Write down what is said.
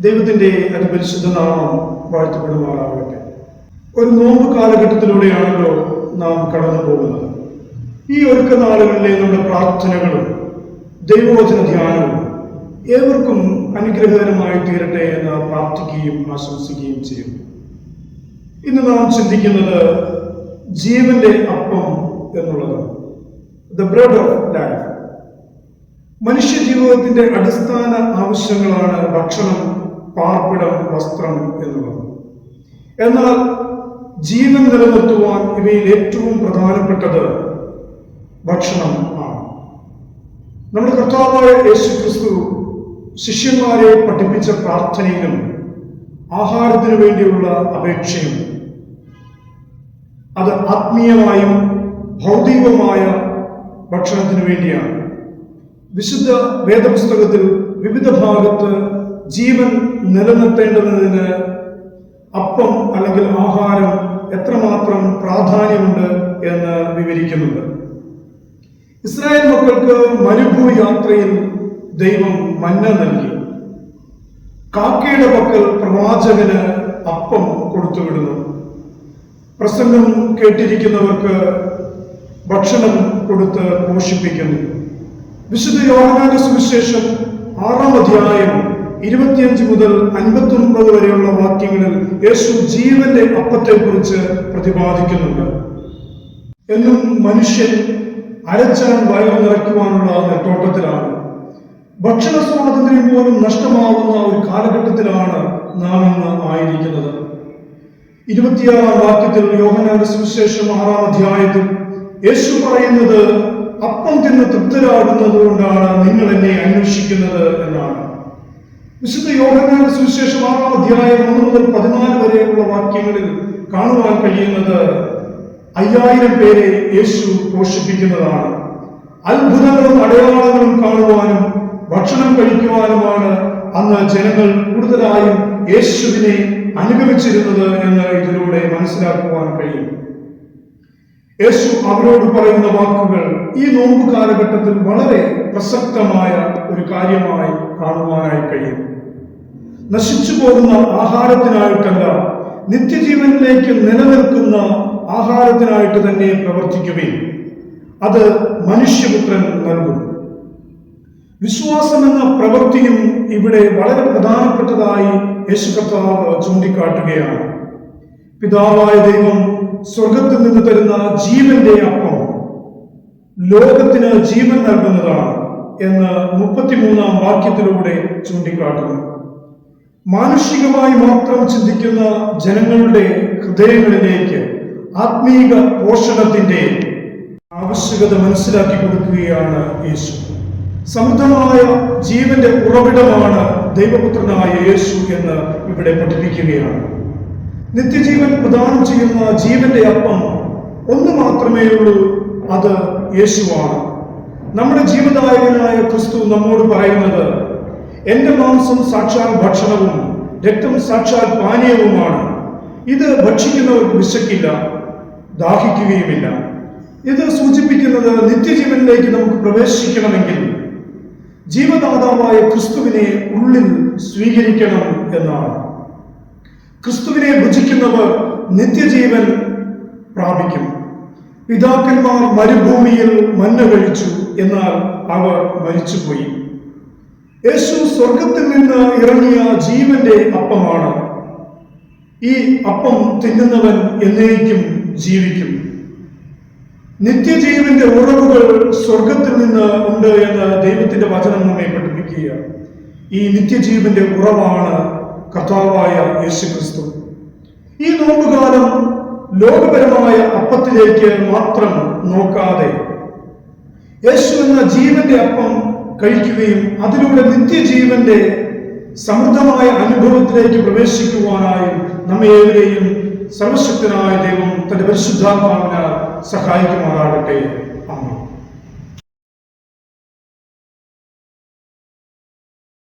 ദൈവത്തിന്റെ അതിപരിശുദ്ധ നാമം വാഴ്ത്തപ്പെടുമാറാകട്ടെ. ഒരു നോമ്പ് കാലഘട്ടത്തിലൂടെയാണല്ലോ നാം കടന്നു പോകുന്നത് ഈ ഒരുക്ക നാളുകളിലെ നമ്മുടെ പ്രാർത്ഥനകളും ദൈവവചന ധ്യാനവും ഏവർക്കും അനുഗ്രഹകരമായി തീരട്ടെ എന്ന് പ്രാർത്ഥിക്കുകയും ആശംസിക്കുകയും ചെയ്യും ഇന്ന് നാം ചിന്തിക്കുന്നത് ജീവന്റെ അപ്പം എന്നുള്ളതാണ്. ദ ബ്രെഡ് ഓഫ് ലൈഫ് മനുഷ്യ ജീവിതത്തിന്റെ അടിസ്ഥാന ആവശ്യങ്ങളാണ് ഭക്ഷണം പാർപ്പിടം വസ്ത്രം എന്നുള്ളത് എന്നാൽ ജീവൻ നിലനിർത്തുവാൻ ഇവയിൽ ഏറ്റവും പ്രധാനപ്പെട്ടത് ഭക്ഷണം ആണ്. നമ്മുടെ കർത്താവായ യേശു ക്രിസ്തു ശിഷ്യന്മാരെ പഠിപ്പിച്ച പ്രാർത്ഥനയിലും ആഹാരത്തിനു വേണ്ടിയുള്ള അപേക്ഷയും അത് ആത്മീയമായും ഭൗതികമായ ഭക്ഷണത്തിനു വേണ്ടിയാണ്. വിശുദ്ധ വേദപുസ്തകത്തിൽ വിവിധ ഭാഗത്ത് ജീവൻ നിലനിർത്തേണ്ടതിന് അപ്പം അല്ലെങ്കിൽ ആഹാരം എത്രമാത്രം പ്രാധാന്യമുണ്ട് എന്ന് വിവരിക്കുന്നുണ്ട്. ഇസ്രായേൽ മക്കൾക്ക് മരുഭൂ യാത്രയിൽ ദൈവം മന്ന നൽകി. കാക്കയുടെ പക്കൽ പ്രവാചകന് അപ്പം കൊടുത്തുവിടുന്നു. പ്രസംഗം കേട്ടിരിക്കുന്നവർക്ക് ഭക്ഷണം കൊടുത്ത് പോഷിപ്പിക്കുന്നു. വിശുദ്ധ യോഗാന സുവിശേഷം ആറാം അധ്യായം ഇരുപത്തിയഞ്ച് മുതൽ അൻപത്തി ഒൻപത് വരെയുള്ള വാക്യങ്ങളിൽ യേശു ജീവന്റെ അപ്പത്തെക്കുറിച്ച് പ്രതിപാദിക്കുന്നുണ്ട്. എന്നും മനുഷ്യൻ അരച്ചാൻ വയറു നിറയ്ക്കുവാനുള്ള നെട്ടോട്ടത്തിലാണ്. ഭക്ഷണ സ്വാതന്ത്ര്യം പോലും നഷ്ടമാവുന്ന ഒരു കാലഘട്ടത്തിലാണ് നാം ഇന്ന് ആയിരിക്കുന്നത്. ഇരുപത്തിയാറാം വാക്യത്തിൽ യോഹനാന്റെ സുവിശേഷം ആറാം അധ്യായത്തിൽ യേശു പറയുന്നത് അപ്പം തിന്ന് തൃപ്തരാകുന്നത് കൊണ്ടാണ് നിങ്ങൾ എന്നെ അന്വേഷിക്കുന്നത് എന്നാണ്. വിശുദ്ധ യോഹനാന്റെ സുവിശേഷം ആറാം അധ്യായം ഒന്ന് മുതൽ പതിനാല് വരെയുള്ള വാക്യങ്ങളിൽ കാണുവാൻ കഴിയുന്നത് അയ്യായിരം പേരെ യേശു പോഷിപ്പിക്കുന്നതാണ്. അത്ഭുതങ്ങളും അടയാളങ്ങളും കാണുവാനും ഭക്ഷണം കഴിക്കുവാനുമാണ് അന്ന് ജനങ്ങൾ കൂടുതലായും യേശുവിനെ അനുഗമിച്ചിരുന്നത് എന്ന് ഇതിലൂടെ മനസ്സിലാക്കുവാൻ കഴിയും. യേശു അവരോട് പറയുന്ന വാക്കുകൾ ഈ നോമ്പ് കാലഘട്ടത്തിൽ വളരെ പ്രസക്തമായ ഒരു കാര്യമായി കാണുവാനായി കഴിയും. നശിച്ചു പോകുന്ന ആഹാരത്തിനായിട്ടല്ല നിത്യജീവനിലേക്ക് നിലനിൽക്കുന്ന ആഹാരത്തിനായിട്ട് തന്നെ പ്രവർത്തിക്കുകയും അത് മനുഷ്യപുത്രൻ നൽകും വിശ്വാസം എന്ന പ്രവൃത്തിയും ഇവിടെ വളരെ പ്രധാനപ്പെട്ടതായി യേശു കർത്താവ് ചൂണ്ടിക്കാട്ടുകയാണ്. പിതാവായ ദൈവം സ്വർഗത്തിൽ നിന്ന് തരുന്ന ജീവന്റെ അപ്പം ലോകത്തിന് ജീവൻ നൽകുന്നതാണ് എന്ന് മുപ്പത്തിമൂന്നാം വാക്യത്തിലൂടെ ചൂണ്ടിക്കാട്ടുന്നു. മാനുഷികമായി മാത്രം ചിന്തിക്കുന്ന ജനങ്ങളുടെ ഹൃദയങ്ങളിലേക്ക് ആത്മീക പോഷണത്തിന്റെ ആവശ്യകത മനസ്സിലാക്കി കൊടുക്കുകയാണ് യേശു. സമൃദ്ധമായ ജീവന്റെ ഉറവിടമാണ് ദൈവപുത്രനായ യേശു എന്ന് ഇവിടെ പഠിപ്പിക്കുകയാണ്. നിത്യജീവൻ പ്രദാനം ചെയ്യുന്ന ജീവന്റെ അപ്പം ഒന്ന് മാത്രമേ ഉള്ളൂ അത് യേശുവാണ്. നമ്മുടെ ജീവദായകനായ ക്രിസ്തു നമ്മോട് പറയുന്നത് എന്റെ മാംസം സാക്ഷാൽ ഭക്ഷണവും രക്തം സാക്ഷാൽ പാനീയവുമാണ്. ഇത് ഭക്ഷിക്കുന്നവർക്ക് വിശക്കില്ല ദാഹിക്കുകയുമില്ല. ഇത് സൂചിപ്പിക്കുന്നത് നിത്യജീവനിലേക്ക് നമുക്ക് പ്രവേശിക്കണമെങ്കിൽ ജീവദാതാവായ ക്രിസ്തുവിനെ ഉള്ളിൽ സ്വീകരിക്കണം എന്നാണ്. ക്രിസ്തുവിനെ ഭുജിക്കുന്നവർ നിത്യജീവൻ പ്രാപിക്കും. പിതാക്കന്മാർ മരുഭൂമിയിൽ മഞ്ഞ കഴിച്ചു എന്നാൽ അവർ മരിച്ചുപോയി. യേശു സ്വർഗത്തിൽ നിന്ന് ഇറങ്ങിയ ജീവന്റെ അപ്പമാണ്. ഈ അപ്പം തിന്നുന്നവൻ എന്നേക്കും ജീവിക്കും. നിത്യജീവന്റെ ഉറവുകൾ സ്വർഗത്തിൽ നിന്ന് ഉണ്ട് എന്ന് ദൈവത്തിന്റെ വചനം നമ്മെ പഠിപ്പിക്കുക ഈ നിത്യജീവന്റെ ഉറവാണ് കർത്താവായ യേശുക്രിസ്തു. ഈ നോമ്പുകാലം ലോകപരമായ അപ്പത്തിലേക്ക് മാത്രം നോക്കാതെ യേശു എന്ന ജീവന്റെ അപ്പം കഴിക്കുകയും അതിലൂടെ നിത്യജീവന്റെ സമൃദ്ധമായ അനുഭവത്തിലേക്ക് പ്രവേശിക്കുവാനായും നമ്മെ ഏവരെയും സർവശക്തനായ ദൈവം തന്റെ പരിശുദ്ധാത്മാവിനാൽ സഹായിക്കുമാറാകട്ടെ. അമ്മ